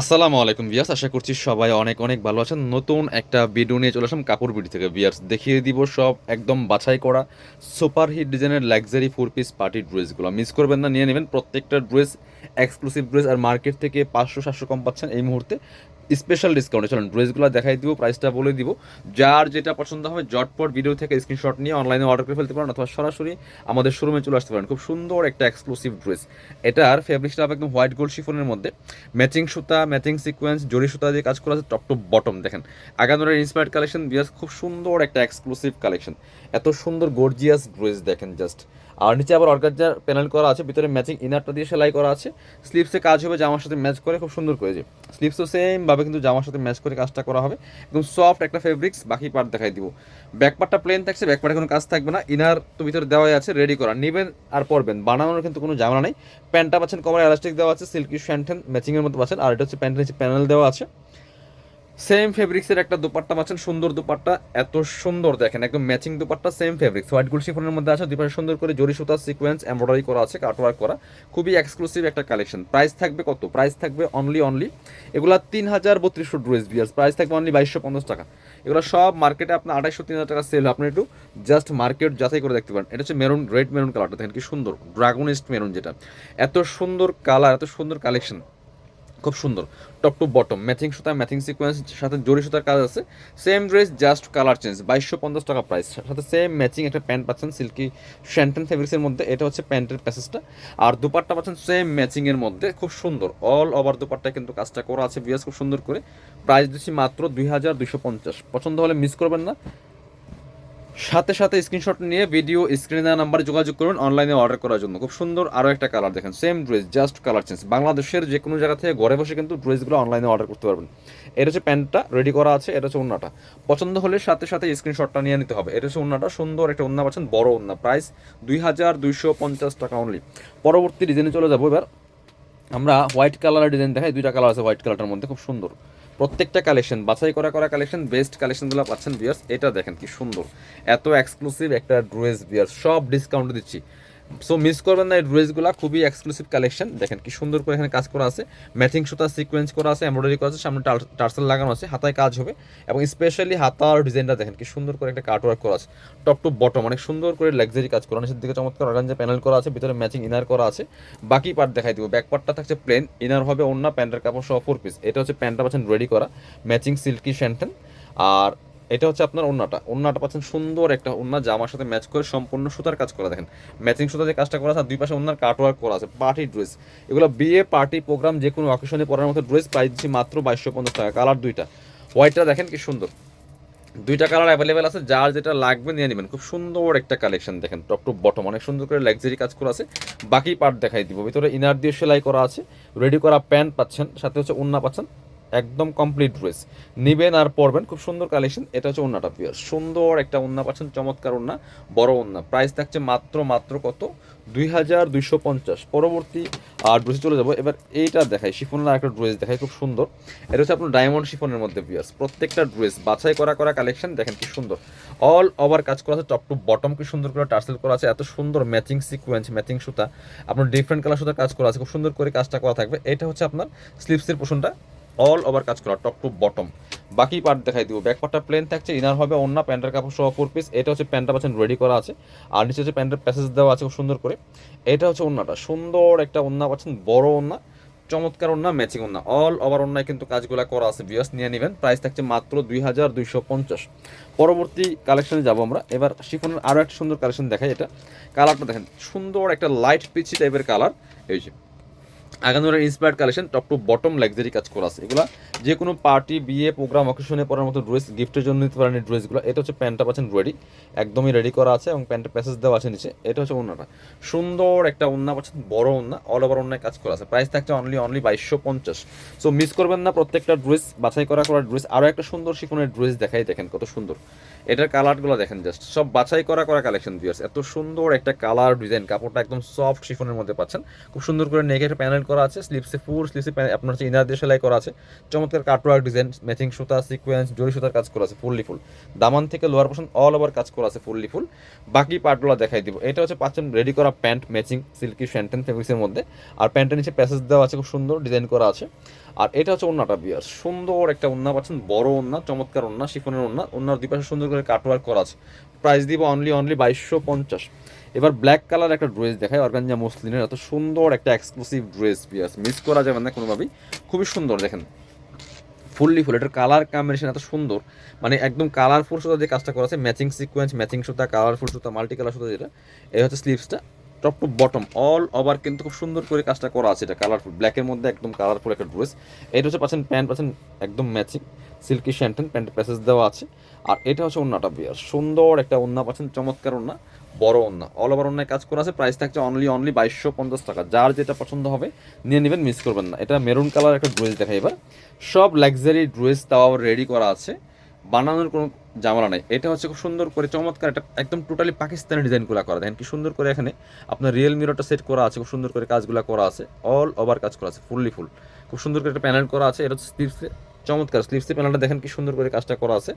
আসসালামু আলাইকুম বিয়াস আশা করছি সবাই অনেক অনেক ভালো আছেন। নতুন একটা ভিডিও নিয়ে চলে আসলাম কাপড় বিডি থেকে। বিয়ার্স দেখিয়ে দিব সব একদম বাছাই করা সুপার হিট ডিজাইনের লাক্সারি ফোর পিস পার্টি ড্রেসগুলো মিস করবেন না, নিয়ে নেবেন প্রত্যেকটা ড্রেস এক্সক্লুসিভ ড্রেস আর মার্কেট থেকে পাঁচশো, সাতশো কম পাচ্ছেন এই মুহূর্তে। স্পেশাল ডিসকাউন্টে চলুন, ড্রেসগুলো দেখাই দিব প্রাইসটা বলে দিব। যার যেটা পছন্দ হবে জটপট ভিডিও থেকে স্ক্রিনশট নিয়ে অনলাইনে অর্ডার করে ফেলতে পারেন অথবা সরাসরি আমাদের শোরুমে চলে আসতে পারেন। খুব সুন্দর একটা এক্সক্লুসিভ ড্রেস এটার ফেব্রিকটা হবে একদম হোয়াইট গোল্ড শিফনের মধ্যে। ম্যাচিং সুতা ম্যাচিং সিকোয়েন্স জরি সুতা দিয়ে কাজ করা আছে টপ টু বটম দেখেন। আগানোরের ইন্সপায়ার্ড কালেকশন বিয়াস খুব সুন্দর একটা এক্সক্লুসিভ কালেকশন এত সুন্দর গর্জিয়াস ড্রেস দেখেন জাস্ট আর নিচে আবার অর্গানজার প্যানেল করা আছে, ভিতরে ম্যাচিং ইনারটা দিয়ে সেলাই করা আছে। স্লিপসে কাজ হবে, জামার সাথে ম্যাচ করে, খুব সুন্দর করে যে। স্লিপসও সেমভাবে কিন্তু জামার সাথে ম্যাচ করে কাজটা করা হবে। একদম সফট একটা ফেব্রিক্স বাকি পার্ট দেখাই দিব। ব্যাক পার্টটা প্লেন থাকছে ব্যাক পার্টে কোনো কাজ থাকবে না। ইনার তো ভিতরে দেওয়াই আছে রেডি করা। নেবেন আর পরবেন, বানানোর কিন্তু কোনো ঝামেলা নেই। প্যান্টটা পাচ্ছেন কমার এলাস্টিক দেওয়া আছে সিল্কি শ্যান্টেন ম্যাচিংয়ের মতো পাচ্ছেন। আর এটা হচ্ছে প্যান্টের নিচে প্যানেল দেওয়া আছে। সেম ফেব্রিক্সের একটা দুপাট্টা পাচ্ছেন, সুন্দর দুপাট্টা। এত সুন্দর দেখেন, একদম matching dupatta same fabrics white gold শিফনের মধ্যে আছে, দুপাশে সুন্দর করে জরি সুতার সিকোয়েন্স এমব্রয়ডারি করা আছে কাটওয়ার্ক করা। খুবই এক্সক্লুসিভ একটা কালেকশন প্রাইস থাকবে কত? প্রাইস থাকবে অনলি অনলি এগুলা তিন হাজার বত্রিশশো ড্রেস বিয়ার্স প্রাইস থাকবে অনলি বাইশশো পঞ্চাশ টাকা। এগুলো সব মার্কেটে আপনার আড়াইশো তিন হাজার টাকা সেল আপনি একটু জাস্ট মার্কেট যাচাই করে দেখতে পারেন। এটা হচ্ছে মেরুন রেড মেরুন কালারটা দেখেন কি সুন্দর ড্রাগনিস্ট মেরুন যেটা। এত সুন্দর কালার এত সুন্দর কালেকশন খুব সুন্দর। টপ টু বটম ম্যাচিং সুতা ম্যাথিং সিকোয়েন্স সাথে জরি সুতার কাজ আছে। Same dress just colour change বাইশশো পঞ্চাশ টাকা প্রাইস সাথে সেম ম্যাচিং একটা প্যান্ট পাচ্ছেন সিল্কি শ্যান্টেন ফেব্রিক্সের মধ্যে। এটা হচ্ছে প্যান্টের প্যাসেজটা আর দুপাট্টা পাচ্ছেন সেম ম্যাচিংয়ের মধ্যে। খুব সুন্দর। অল ওভার দুপাট্টায় কিন্তু কাজটা করা আছে বিয়াস খুব সুন্দর করে। প্রাইস দিচ্ছি মাত্র দুই হাজার দুশো পঞ্চাশ। পছন্দ হলে মিস করবেন না। সাথে সাথে স্ক্রিনশট নিয়ে ভিডিও স্ক্রিনে দেওয়া নাম্বারে যোগাযোগ করুন অনলাইনে অর্ডার করার জন্য। খুব সুন্দর আরও একটা কালার দেখেন same dress just colour change বাংলাদেশের যে কোনো জায়গা থেকে ঘরে বসে কিন্তু ড্রেসগুলো অনলাইনে অর্ডার করতে পারবেন। এটা হচ্ছে প্যান্টটা রেডি করা আছে, এটা হচ্ছে ওন্নাটা পছন্দ হলে সাথে সাথে স্ক্রিনশটটা নিয়ে নিতে হবে। এটা হচ্ছে ওন্নাটা সুন্দর একটা ওন্না পাচ্ছেন, বড় ওন্না প্রাইস দুই হাজার দুইশো পঞ্চাশ টাকা অনলি পরবর্তী ডিজাইনে চলে যাব। এবার আমরা হোয়াইট কালারের ডিজাইন দেখাই, দুইটা কালার আছে হোয়াইট কালারটার মধ্যে, খুব সুন্দর। প্রত্যেকটা কালেকশন বাছাই করা করা কালেকশন বেস্ট কালেকশনগুলো পাচ্ছেন বিয়ার্স এটা দেখেন কি সুন্দর। এত এক্সক্লুসিভ একটা ড্রেস বিয়ার্স সব ডিসকাউন্ট দিচ্ছি। সো মিস করবেন না, এই ড্রেসগুলো খুবই এক্সক্লুসিভ কালেকশন দেখেন কি সুন্দর করে এখানে কাজ করা আছে। ম্যাচিং সুতা সিকোয়েন্স করা আছে এমব্রয়ডারি করা আছে, সামনে টার্সেল লাগানো আছে, হাতায় কাজ হবে। এবং স্পেশালি হাতার ডিজাইনটা দেখেন কি সুন্দর করে একটা কার্টওয়ার্ক করা আছে। টপ টু বটম অনেক সুন্দর করে লাক্সারি কাজ করা নিচের দিকে চমৎকার অর্গানজা প্যানেল করা আছে, ভিতরে ম্যাচিং ইনার করা আছে। বাকি পার্ট দেখাই দিব। ব্যাক পার্টটা থাকছে প্লেন ইনার হবে অন্য প্যান্টের কাপড় সহ ফোর পিস এটা হচ্ছে প্যান্টটা পাচ্ছেন রেডি করা। ম্যাচিং সিল্কি শ্যান্টেন আর এটা হচ্ছে আপনার ওন্নাটা। ওন্নাটা পাচ্ছেন সুন্দর একটা ওন্না জামার সাথে ম্যাচ করে সম্পূর্ণ সুতার কাজ করা, দেখেন। ম্যাচিং সুতা যে কাজটা করা আছে দুই পাশে ওন্নার কাটওয়ার্ক করা আছে পার্টি ড্রেস এগুলো বিয়ে পার্টি প্রোগ্রাম যে কোনো অকেশনে পরার মতো ড্রেস প্রাইস দিচ্ছি মাত্র বাইশশো পঞ্চাশ টাকা কালার দুইটা। হোয়াইটটা দেখেন কি সুন্দর। দুইটা কালার অ্যাভেলেবেল আছে, যার যেটা লাগবে নিয়ে নেবেন। খুব সুন্দর একটা কালেকশন দেখেন টপ টু বটম অনেক সুন্দর করে লাক্সারি কাজ করা আছে। বাকি পার্ট দেখাই দিব। ভিতরে ইনার দিয়ে সেলাই করা আছে রেডি করা প্যান্ট পাচ্ছেন, সাথে হচ্ছে ওন্না পাচ্ছেন। একদম কমপ্লিট ড্রেস নিবেন আর পরবেন, খুব সুন্দর কালেকশন এটা হচ্ছে ওন্নাটা পিয়ার সুন্দর একটা ওন্না পাচ্ছেন, চমৎকার ওন্না, বড় ওন্না। প্রাইস থাকছে মাত্র মাত্র কত? দুই হাজার দুইশো পঞ্চাশ। পরবর্তী আর ড্রেসে চলে যাব। এবার এইটা দেখাই, শিফনের আর একটা ড্রেস দেখাই, খুব সুন্দর। এটা হচ্ছে আপনার ডায়মন্ড শিফনের মধ্যে পিয়ার্স প্রত্যেকটা ড্রেস বাছাই করা করা কালেকশন দেখেন কি সুন্দর। অল ওভার কাজ করা আছে টপ টু বটম কি সুন্দর করে টার্সেল করা আছে, এত সুন্দর ম্যাচিং সিকোয়েন্স ম্যাচিং সুতা। আপনার ডিফারেন্ট কালার সুতার কাজ করা আছে, খুব সুন্দর করে কাজটা করা থাকবে। এটা হচ্ছে আপনার স্লিপসের পোষণটা। অল ওভার কাজ করা টপ টু বটম বাকি পার্ট দেখাই দিব। ব্যাক পার্টটা প্লেন থাকছে ইনার হবে অন্য প্যান্টের কাপড় সহ ফোর পিস এটা হচ্ছে প্যান্টটা পাচ্ছেন রেডি করা আছে। আর নিচে হচ্ছে প্যান্টের প্যাসেজ দেওয়া আছে খুব সুন্দর করে। এটা হচ্ছে ওন্নাটা সুন্দর একটা ওন্না পাচ্ছেন, বড় ওন্না চমৎকার ওন্না ম্যাচিং ওন্না অল ওভার ওন্নায় কিন্তু কাজগুলো করা আছে বিয়াস নিয়ে নেবেন। প্রাইস থাকছে মাত্র দুই হাজার দুইশো পঞ্চাশ। পরবর্তী কালেকশনে যাব আমরা। এবার শিফনের আরও একটা সুন্দর কালেকশন দেখাই এটা। কালারটা দেখেন, সুন্দর একটা লাইট পিচি টাইপের কালার এই যে আগানোরের inspired collection top to bottom luxury কাজ করা আছে। এগুলো যে কোনো পার্টি বিয়ে প্রোগ্রাম অকেশনে পরার মতো ড্রেস গিফটের জন্য নিতে পারেন ড্রেসগুলো এটা হচ্ছে প্যান্টটা পাচ্ছেন রেডি একদমই রেডি করা আছে এবং প্যান্টের প্যাসেজ দেওয়া আছে নিচে। এটা হচ্ছে ওন্নাটা। সুন্দর একটা ওন্না পাচ্ছেন, বড় ওন্না অল ওভার ওন্নায় কাজ করা আছে। প্রাইস থাকছে অনলি অনলি বাইশশো পঞ্চাশ। সো মিস করবেন না প্রত্যেকটা ড্রেস বাছাই করা করা ড্রেস আরও একটা সুন্দর শিফনের ড্রেস দেখাই, দেখেন কত সুন্দর। এটার কালারগুলো দেখেন জাস্ট সব বাছাই করা করা কালেকশন ভিউয়ার্স এত সুন্দর একটা কালার ডিজাইন কাপড়টা একদম সফট শিফনের মধ্যে পাচ্ছেন। খুব সুন্দর করে নেকের প্যানেল করা আছে স্লিপসে ফুল স্লিপসে আপনার হচ্ছে ইনার দিয়ে সেলাই করা আছে। চমৎকার কাটওয়ার্ক ডিজাইন ম্যাচিং সুতা সিকোয়েন্স জরি সুতার কাজ করা আছে ফুললি ফুল দামান থেকে লোয়ার পোর্শন অল ওভার কাজ করা আছে ফুললি ফুল বাকি পার্টগুলো দেখাই দিব। এটা হচ্ছে পাচ্ছেন রেডি করা প্যান্ট ম্যাচিং সিল্কি শ্যান্টেন ফেব্রিক্সের মধ্যে। আর প্যান্টের নিচে প্যাসেজ দেওয়া আছে, খুব সুন্দর ডিজাইন করা আছে। আর এটা হচ্ছে ওন্নাটা বিয়ার সুন্দর একটা ওন্না পাচ্ছেন, বড় ওন্না, চমৎকার ওন্না, শিফনের ওন্না। ওন্নার দুই পাশে সুন্দর করে কাটওয়ার্ক করা আছে। প্রাইস দিব অনলি অনলি বাইশশো পঞ্চাশ। এবার ব্ল্যাক কালার একটা ড্রেস দেখায় অর্গানজা মুসলিনের এত সুন্দর একটা এক্সক্লুসিভ ড্রেস বিয়ার্স মিস করা যাবে না কোনোভাবেই। খুবই সুন্দর, দেখেন। ফুললি ফুল এটার কালার কম্বিনেশন এত সুন্দর। মানে একদম কালারফুল সুতা যে কাজটা করা আছে ম্যাচিং সিকোয়েন্স ম্যাচিং সুতা কালারফুল সুতা মাল্টি কালার সুতা যেটা, এই হচ্ছে স্লিভসটা top to bottom all over কিন্তু খুব সুন্দর করে কাজটা করা আছে এটা কালারফুল ব্ল্যাকের মধ্যে একদম কালারফুল একটা ড্রেস এটা হচ্ছে পাচ্ছেন প্যান্ট পাচ্ছেন একদম ম্যাচিং সিল্কি শ্যান্টেন প্যান্টের প্যাসেজ দেওয়া আছে। আর এটা হচ্ছে ওন্নাটা বিয়ার সুন্দর একটা ওন্না পাচ্ছেন, চমৎকার ওন্না। বড় ওন্না অল ওভার ওন্নায় কাজ করা আছে প্রাইস থাকছে অনলি অনলি বাইশশো পঞ্চাশ টাকা। যার যেটা পছন্দ হবে, নিয়ে নেবেন মিস করবেন না। এটা মেরুন কালার একটা ড্রেস দেখা এবার। সব লাক্সারি ড্রেস তাও রেডি করা আছে। বানানোর কোনো জামালা নাই। এটা হচ্ছে খুব সুন্দর করে, চমৎকার এটা একদম টোটালি পাকিস্তানি ডিজাইনগুলো করা। দেখেন কি সুন্দর করে এখানে আপনার রিয়েল মিররটা সেট করা আছে, খুব সুন্দর করে কাজগুলো করা আছে। অল ওভার কাজ করা আছে ফুললি ফুল খুব সুন্দর করে একটা প্যানেল করা আছে, এটা হচ্ছে স্লিপসে চমৎকার স্লিপসে প্যানেলটা দেখেন কি সুন্দর করে কাজটা করা আছে।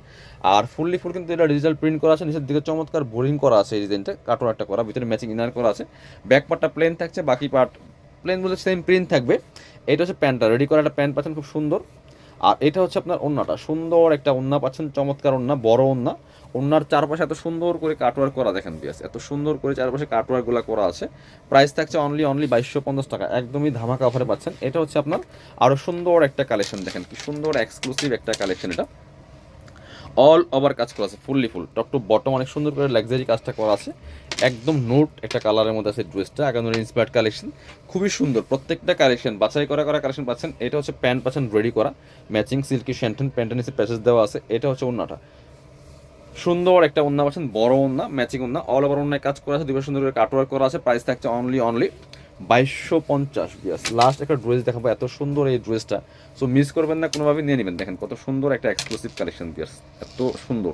আর ফুললি ফুল কিন্তু এটা ডিজিটাল প্রিন্ট করা আছে, নিচের দিকে চমৎকার বোরিং করা আছে এই ডিজাইনটা কার্টুন একটা করা, ভিতরে ম্যাচিং ইনার করা আছে। ব্যাক পার্টটা প্লেন থাকছে, বাকি পার্ট প্লেন বলে সেম প্রিন্ট থাকবে। এটা হচ্ছে প্যান্টটা রেডি করা একটা প্যান্ট পাচ্ছেন খুব সুন্দর। আর এটা হচ্ছে আপনার ওন্নাটা, সুন্দর একটা ওন্না পাচ্ছেন, চমৎকার ওন্না, বড় ওন্না। ওন্নার চারপাশে এত সুন্দর করে কাটওয়ার্ক করা দেখেন বিয়াস এত সুন্দর করে চারপাশে কাটওয়ার্কগুলো করা আছে। প্রাইস থাকছে অনলি অনলি বাইশশো পঞ্চাশ টাকা, একদমই ধামাকা অফারে পাচ্ছেন। এটা হচ্ছে আপনার আরও সুন্দর একটা কালেকশন দেখেন, কি সুন্দর এক্সক্লুসিভ একটা কালেকশন এটা। অল ওভার কাজ করা আছে fully full top to bottom অনেক সুন্দর করে লাক্সারি কাজটা করা আছে। একদম নোট একটা কালারের মধ্যে আছে ড্রেসটা আগানোর ইন্সপায়ার্ড কালেকশন খুবই সুন্দর, প্রত্যেকটা কালেকশন বাছাই করা করা কালেকশন পাচ্ছেন। এটা হচ্ছে প্যান্ট পাচ্ছেন রেডি করা ম্যাচিং সিল্কি শ্যান্টেন প্যান্টের নিচে প্যাচেস দেওয়া আছে। এটা হচ্ছে ওন্নাটা সুন্দর একটা ওন্না পাচ্ছেন বড় ওন্না ম্যাচিং ওন্না অল ওভার ওন্নায় কাজ করা আছে দুটো সুন্দর করে কাটওয়ার্ক করা আছে প্রাইস থাকছে অনলি অনলি বাইশশো পঞ্চাশ বিয়াস। লাস্ট একটা ড্রেস দেখাবো, এত সুন্দর এই ড্রেসটা সো মিস করবেন না কোনোভাবে নিয়ে নেবেন। দেখেন, কত সুন্দর একটা এক্সক্লুসিভ কালেকশন বিয়াস, এত সুন্দর।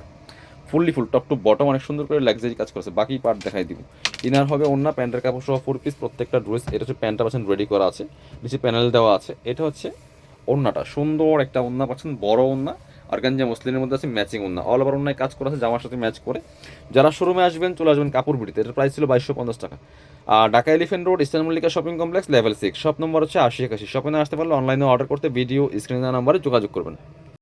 Fully full top to bottom অনেক সুন্দর করে লাক্সারি কাজ করেছে। বাকি পার্ট দেখাই দিব। ইনার হবে অন্য প্যান্টের কাপড় সহ ফোর পিস প্রত্যেকটা ড্রেস এটা হচ্ছে প্যান্টটা পাচ্ছেন রেডি করা আছে, নিচে প্যানেল দেওয়া আছে। এটা হচ্ছে ওন্নাটা, সুন্দর একটা ওন্না পাচ্ছেন বড় ওন্না অর্গানজা মুসলিমের মধ্যে আছে ম্যাচিং ওন্না অল ওভার ওন্নায় কাজ করা আছে, জামার সাথে ম্যাচ করে। যারা শোরুমে আসবেন, চলে আসবেন কাপড় বিড়িতে। এটার প্রাইস ছিল বাইশশো পঞ্চাশ টাকা। আর Dhaka elephant road eastern Mallika shopping complex level six shop number হচ্ছে আশি একাশি। শপিংয়ে আসতে পারলে অনলাইনে অর্ডার করতে ভিডিও স্ক্রিনে নাম্বারে যোগাযোগ করবেন।